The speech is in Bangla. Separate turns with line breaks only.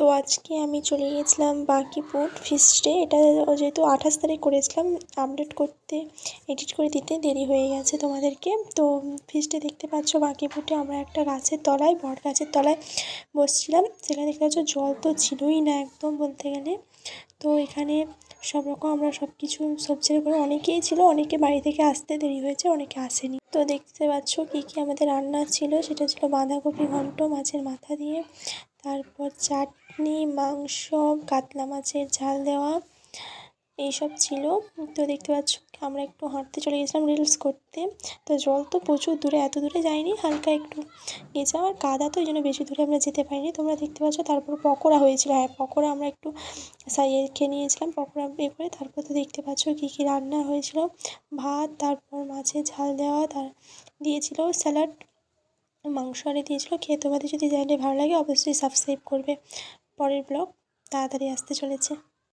তো আজকে আমি চলে গিয়েছিলাম বাঁকিপুর ফিস্টে এটা যেহেতু আঠাশ তারিখ করেছিলাম আপডেট করতে এডিট করে দিতে দেরি হয়ে গেছে তোমাদেরকে। তো ফিস্টে দেখতে পাচ্ছ বাঁকিপুরে আমরা একটা গাছের তলায়, বট গাছের তলায় বসছিলাম। সেখানে দেখতে পাচ্ছ জল তো ছিলই না একদম বলতে গেলে। তো এখানে সব রকম আমরা সব কিছু সবজির করে অনেকেই ছিল, অনেকে বাড়ি থেকে আসতে দেরি হয়েছে, অনেকে আসেনি। তো দেখতে পাচ্ছ কী কী আমাদের রান্না ছিল, সেটা ছিল বাঁধাকপি ঘন্ট মাছের মাথা দিয়ে। তারপর চাটনি, মাংস, কাতলা মাছের ঝাল দেওয়া, এইসব ছিল। তো দেখতে পাচ্ছ, আমরা একটু হাঁটতে চলে গেছিলাম রিলস করতে। তো জল তো প্রচুর দূরে, এত দূরে যাইনি, হালকা একটু গেছে। আর কাদা তো ওই জন্য বেশি দূরে আমরা যেতে পারিনি। তোমরা দেখতে পাচ্ছ, তারপর পকোড়া হয়েছিল। হ্যাঁ পকোড়া আমরা একটু সাইয়ে খেয়ে নিয়েছিলাম, পকোড়া এ করে। তারপর তো দেখতে পাচ্ছ, কী কী রান্না হয়েছিল। ভাত, তারপর মাছের ঝাল দেওয়া, তার দিয়েছিল স্যালাড। মাংস আরে দিয়েছিলো, খেয়ে তোমাদের যদি জানলে ভালো লাগে, অবশ্যই সাবস্ক্রাইব করবে। পরের ব্লগ তাড়াতাড়ি আসতে চলেছে।